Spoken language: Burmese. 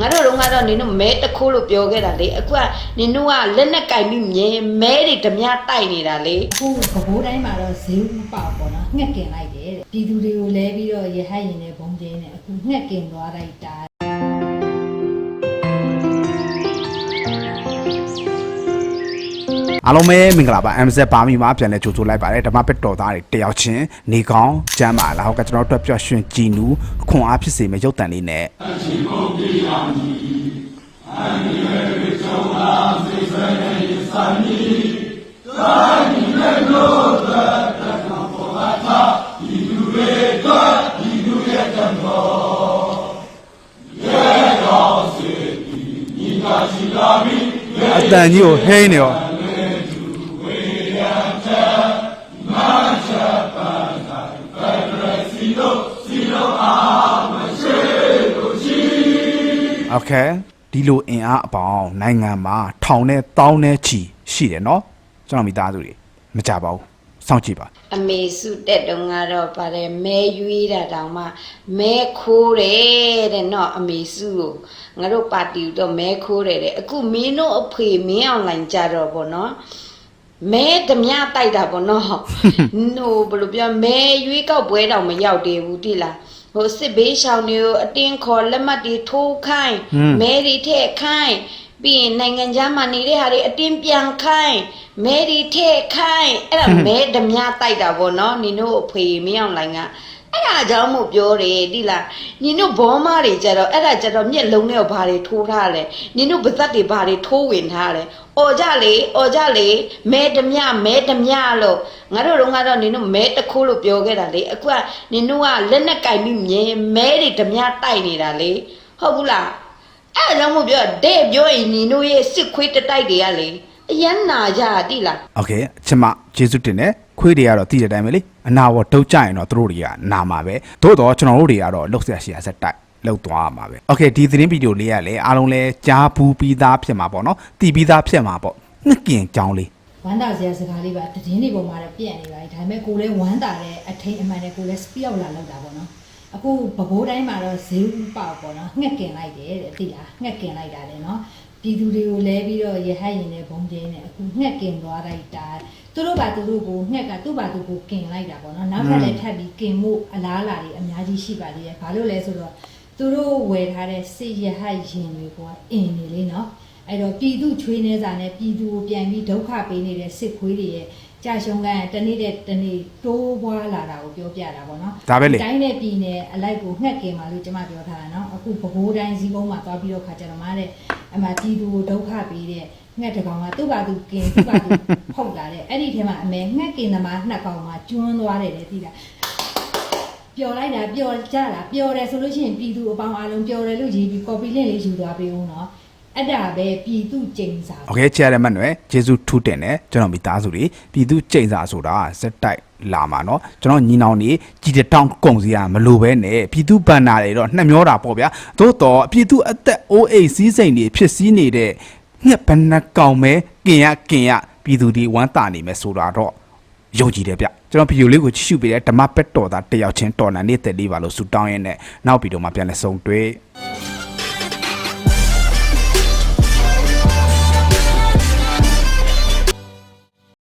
ငါတို့တော့ကတော့နင်တို့မဲတစ်ခိုးလို့ပြောခဲ့တာလေအခုကနင်တို့ကလက်နဲ့ကင်ပြီးမြင်မဲတွေဓမြတိုက်နေတာလေအခုဗဘိုးတိုင်းမှာတော့ဈေးဥပေါက်ပေါ့နော်ငှက်ကင်လိုက်တယ်တဲ့ပြည်သူတွေကိုလဲပြီးတော့ရဟတ်ရင်နဲ့ဘုံကျင်းနဲ့အခုငှက်ကင်သွားလိုက်တာ အားလုံးပဲမင်္ဂလာပါ MZ ပါမီမှာပြန်လဲကြိုဆိုလိုက်ပါတယ်ဓမ္မပက်တော်သားတွေတယောက်ချင်းနေကောင်းကျမ်းပါလားဟုတ်ကဲ့ကျွန်တော်တို့အတွက်ပျော်ရွှင်ကြည်နူးခွန်အားဖြစ်စေမယ့်ရုပ်တံလေးနဲ့အတန်ကြီးကိုဟိန်းနေရော โอเคဒီလိုအင်အားအပေါင်းနိုင်ငံမှာထောင်နဲ့တောင်းနဲ့ချီရှိတယ်เนาะကျွန်တော်မိသားစုတွေမကြပါဘူးစောင့်ကြည့်ပါ အမေစုတက်တုံးကတော့ပါတယ်မဲရွေးတာတောင်မှမဲခိုးတယ်တဲ့နော်အမေစုကိုငါတို့ပါတီတော့မဲခိုးတယ်တဲ့အခုမင်းတို့အဖေမင်းအောင်လိုင်ကြတော့ဗောနော်မဲဓမြတိုက်တာဗောနော်ဟိုဘယ်လိုပြောမဲရွေးကောက်ပွဲတောင်မရောက်သေးဘူးတိလား ဟိုစစ်ဘေးရှောင်တွေကိုအတင်းခေါ်လက်မှတ်တွေထိုးခိုင်းမဲတွေထည့်ခိုင်းပြီးရင်နိုင်ငံခြားမှာနေတဲ့ဟာတွေအတင်းပြန်ခိုင်းမဲတွေထည့်ခိုင်းအဲ့ဒါမဲဓမြတိုက်တာဗောနော်နင်တို့အဖေမင်းအောင်လိုင်ကအဲ့ဒါကြောင့်မို့ပြောတယ်ဒီလားညီတို့ဘောမတွေကြတော့အဲ့ဒါကြတော့မျက်လုံးနဲ့ဘာတွေထိုးထားလဲညီတို့ပါဇက်တွေဘာတွေထိုးဝင်ထားလဲ အော်ကြလေအော်ကြလေမဲဓမြမဲဓမြလို့ငါတို့တော့ကတော့ညီတို့မဲတစ်ခိုးလို့ပြောခဲ့တာလေအခုကညီတို့ကလက်နဲ့ကင်ပြီးမြင်မဲတွေဓမြတိုက်နေတာလေဟုတ်ဘူးလားအဲ့ဒါကြောင့်မို့ပြောတဲ့ပြောရင်ညီတို့ရဲ့စစ်ခွေးတတိုက်တွေကလေအရန်နာကြတိလား โอเคအချစ်မကျေးဇူးတင်တယ်ခွေးတွေကတော့တည်တဲ့အတိုင်းပဲလေအနာဘောဒုတ်ကြရင်တော့သူတို့တွေကနာမှာပဲသို့တော့ကျွန်တော်တို့တွေကတော့လှုပ်ဆက်ရှိရဆက်တိုက် လောက်သွားမှာပဲโอเคဒီသတင်းဗီဒီယိုလေးကလည်းအားလုံးလဲကြားဘူးပြီးသားဖြစ်မှာပေါ့နော်တည်ပြီးသားဖြစ်မှာပေါ့နှစ်ကင်ကြောင်းလေး ဝမ်းတာစရာစကားလေးပါတည်င်းတွေပေါ်မှာတော့ပြက်နေပါပြီဒါပေမဲ့ကိုလည်းဝမ်းတာတဲ့အထိန်အမှန်နဲ့ကိုလည်း speed out လာလောက်တာပေါ့နော်အခုဗဘိုးတိုင်းမှာတော့ဈေးဥပေါက်ပေါ့နော်ငှက်ကင်လိုက်တယ်တဲ့သိလားငှက်ကင်လိုက်တာလေနော်ပြည်သူတွေကိုလဲပြီးတော့ရဟတ်ရင်နဲ့ဘုံကျင်းနဲ့အခုငှက်ကင်သွားလိုက်တာသူတို့ပါသူတို့ကိုငှက်ကသူ့ပါသူကိုကင်လိုက်တာပေါ့နော်နောက်ထပ်လည်းထပ်ပြီးကင်မှုအလားအလာတွေအများကြီးရှိပါသေးတယ်ဘာလို့လဲဆိုတော့ သူတို့ဝယ်ထားတဲ့စစ်ရဟတ်ရင်တွေကအင်းနေလေနော်အဲ့တော့ပြည်သူချွေးနေစာနဲ့ပြည်သူကိုပြန်ပြီးဒုက္ခပေးနေတဲ့စစ်ခွေးတွေရဲ့ကြာရှုံးကတနေ့တဲ့တနေ့တိုးပွားလာတာကိုပြောပြတာပေါ့နော်ဒါပဲလေတိုင်းနဲ့ပြည်နယ်အလိုက်ကိုငှက်ကင်ပါလို့ကျွန်မပြောထားတာနော်အခုဗဟိုးတိုင်းစည်းကုန်းမှာသွားပြီးတော့ခါကြတော့မတဲ့အမှပြည်သူကိုဒုက္ခပေးတဲ့ငှက်တစ်ကောင်ကသူ့ဘာသူကင်သူ့ဘာသူဖုတ်လာတဲ့အဲ့ဒီထဲမှာအမေငှက်ကင်သမားနှစ်ကောင်မှာကျွန်းသွားတယ်လေသိလား ပျော်လိုက်တာပျော်ကြတာပျော်တယ်ဆိုလို့ရှိရင်ပြည်သူအပေါင်းအလုံးပျော်တယ်လို့ရေးပြီး copy link လေးယူသွားပေးဦးနော်အဲ့ဒါပဲပြည်သူကျိန်စာ โอเคချရတဲ့မတ်နွယ်ဂျေဇုထူးတင်တယ်ကျွန်တော်မိသားစုတွေပြည်သူကြိတ်စာဆိုတာဇက်တိုက်လာမှာเนาะကျွန်တော်ညီနောင်တွေကြည်တောင်ကုံစီရမလိုပဲနဲ့ပြည်သူဘန်နာတွေတော့နှက်မျောတာပေါ့ဗျာသို့တော့ပြည်သူအသက်အိုးအိမ်စီးစိမ်တွေဖြစ်စည်းနေတဲ့ငှက်ဘဏ္ဍကောင်မဲကင်ရကင်ရပြည်သူတွေဝမ်းတာနေမယ်ဆိုတာတော့ ယုံကြည်တယ်ဗျကျွန်တော်ဗီဒီယိုလေးကိုကြည့်ရှုပေးတဲ့ဓမ္မပက်တော်သားတယောက်ချင်းတော်လန်နေတဲ့လေးပါလို့ဆူတောင်းရင်းနဲ့နောက်ဗီဒီယိုမှာပြန်လည်ဆုံတွေ့